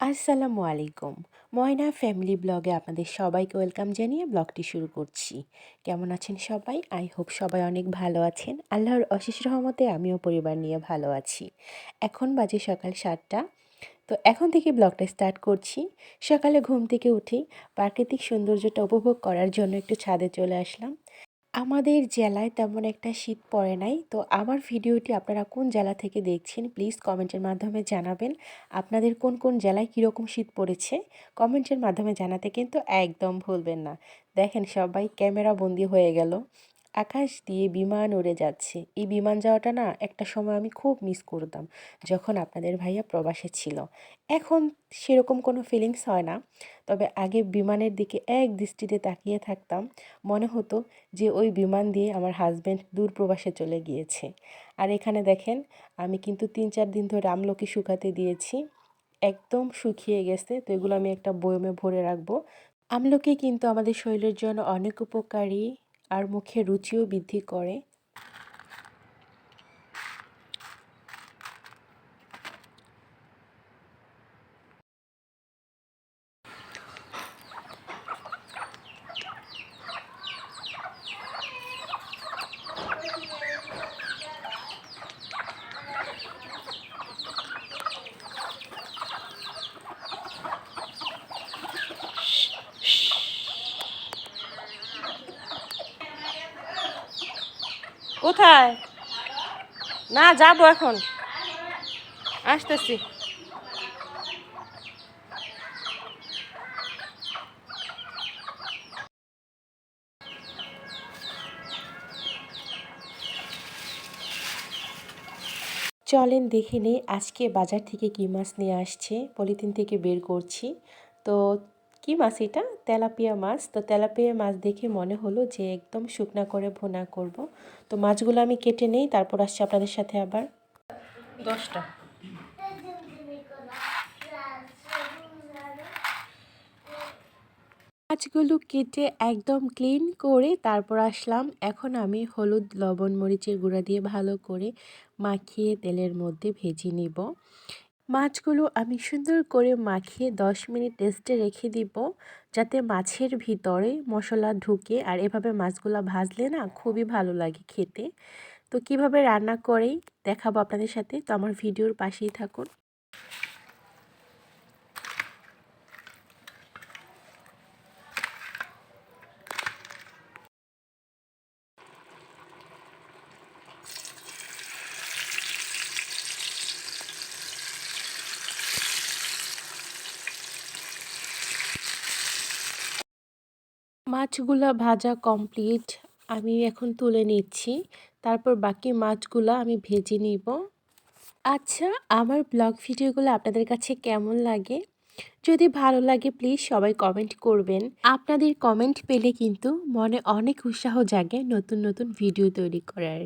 আসসালামু আলাইকুম। ময়না ফ্যামিলি ব্লগে আপনাদের সবাইকে ওয়েলকাম জানিয়ে ব্লগটি শুরু করছি। কেমন আছেন সবাই? আই হোপ সবাই অনেক ভালো আছেন। আল্লাহর অশেষ রহমতে আমিও পরিবার নিয়ে ভালো আছি। এখন বাজে সকাল সাতটা। তো এখন থেকে ব্লগটা স্টার্ট করছি। সকালে ঘুম থেকে উঠেই প্রাকৃতিক সৌন্দর্যটা উপভোগ করার জন্য একটু ছাদে চলে আসলাম। আমাদের জেলায় তেমন একটা শীত পড়ে নাই। তো আমার ভিডিওটি আপনারা কোন জেলা থেকে দেখছেন প্লিজ কমেন্টের মাধ্যমে জানাবেন। আপনাদের কোন কোন জেলায় কীরকম শীত পড়েছে কমেন্টের মাধ্যমে জানাতে কিন্তু একদম ভুলবেন না। দেখেন সবাই, ক্যামেরা বন্দি হয়ে গেল। আকাশ দিয়ে বিমান উড়ে যাচ্ছে। এই বিমান যাওয়াটা না একটা সময় আমি খুব মিস করতাম, যখন আপনাদের ভাইয়া প্রবাসে ছিল। এখন সেরকম কোনো ফিলিংস হয় না, তবে আগে বিমানের দিকে এক দৃষ্টিতে তাকিয়ে থাকতাম, মনে হতো যে ওই বিমান দিয়ে আমার হাজব্যান্ড দূর প্রবাসে চলে গিয়েছে। আর এখানে দেখেন, আমি কিন্তু তিন চার দিন ধরে আমলকি শুকাতে দিয়েছি, একদম শুকিয়ে গেছে, তো এগুলো আমি একটা বয়মে ভরে রাখব। আমলকি কিন্তু আমাদের শরীরের জন্য অনেক উপকারী। আর মুখে রুচিও বৃদ্ধি করে। কোথায়? না, যাব এখন। আসতেছি। চলেন দেখে নেই আজকে বাজার থেকে কী মাছ নিয়ে আসছে, পলিথিন থেকে বের করছি। তো কি মাছ এটা? তেলাপিয়া মাছ। তো তেলাপিয়া মাছ দেখে মনে হলো যে একদম শুকনা করে ভুনা করব। তো মাছগুলো আমি কেটে নেই তারপর আসছি আপনাদের সাথে আবার। দশটা। মাছগুলো কেটে একদম ক্লিন করে তারপর আসলাম। এখন আমি হলুদ লবণ মরিচের গুঁড়া দিয়ে ভালো করে মাখিয়ে তেলের মধ্যে ভেজে নিব। মাছগুলো আমি সুন্দর করে মাখিয়ে 10 মিনিট রেস্টে রেখে দিব, যাতে মাছের ভিতরে মশলা ঢুকে আর এভাবে মাছগুলো ভাজলে না খুবই ভালো লাগে খেতে। তো কীভাবে রান্না করেই দেখাবো আপনাদের সাথে, তো আমার ভিডিওর পাশেই থাকুন। মাছগুলা ভাজা কমপ্লিট আমি এখন তুলে নিচ্ছি। তারপর বাকি মাছগুলা আমি ভেজে নিব। আচ্ছা আমার ব্লগ ভিডিওগুলো আপনাদের কাছে কেমন লাগে? যদি ভালো লাগে প্লিজ সবাই কমেন্ট করবেন। আপনাদের কমেন্ট পেলে কিন্তু মনে অনেক উৎসাহ জাগে নতুন নতুন ভিডিও তৈরি করার।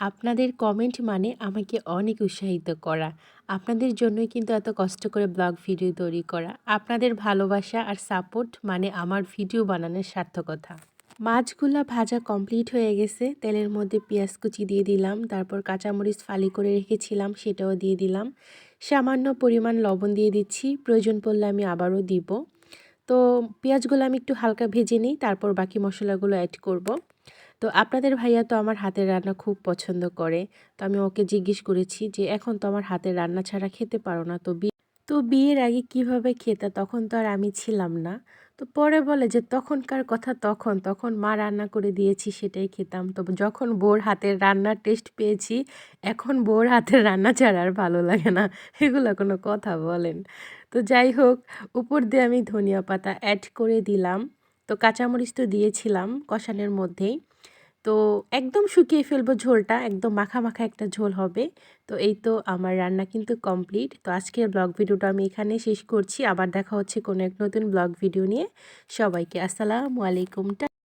আপনাদের কমেন্ট মানে আমাকে অনেক উৎসাহিত করা। আপনাদের জন্যই কিন্তু এত কষ্ট করে ব্লগ ভিডিও তৈরি করা। আপনাদের ভালোবাসা আর সাপোর্ট মানে আমার ভিডিও বানানোর সার্থকতা। মাছগুলা ভাজা কমপ্লিট হয়ে গেছে। তেলের মধ্যে পেঁয়াজ কুচি দিয়ে দিলাম। তারপর কাঁচামরিচ ফালি করে রেখেছিলাম, সেটাও দিয়ে দিলাম। সামান্য পরিমাণ লবণ দিয়ে দিচ্ছি। প্রয়োজন পড়লে আমি আবারও দিব। তো পেঁয়াজগুলো আমি একটু হালকা ভেজে নিই, তারপর বাকি মশলাগুলো অ্যাড করব। তো আপনাদের ভাইয়া তো আমার হাতের রান্না খুব পছন্দ করে। তো আমি ওকে জিজ্ঞেস করেছি যে, এখন তো আমার হাতের রান্না ছাড়া খেতে পারো না, তো তো বিয়ের আগে কীভাবে খেতে? তখন তো আর আমি ছিলাম না। তো পরে বলে যে, তখনকার কথা তখন তখন মা রান্না করে দিয়েছি, সেটাই খেতাম। তো যখন বোর হাতের রান্নার টেস্ট পেয়েছি, এখন বোর হাতের রান্না ছাড়া আর ভালো লাগে না। এগুলো কোনো কথা বলেন। তো যাই হোক, উপর দিয়ে আমি ধনিয়া পাতা অ্যাড করে দিলাম। তো কাঁচামরিচ তো দিয়েছিলাম কষানের মধ্যেই। তো একদম শুকিয়ে ফেলব ঝোলটা, একদম মাখা মাখা একটা ঝোল হবে। তো এই তো আমার রান্না কিন্তু কমপ্লিট। তো আজকের ব্লগ ভিডিওটা আমি এখানে শেষ করছি। আবার দেখা হচ্ছে কোনো এক নতুন ব্লগ ভিডিও নিয়ে। সবাইকে আসসালামু আলাইকুম।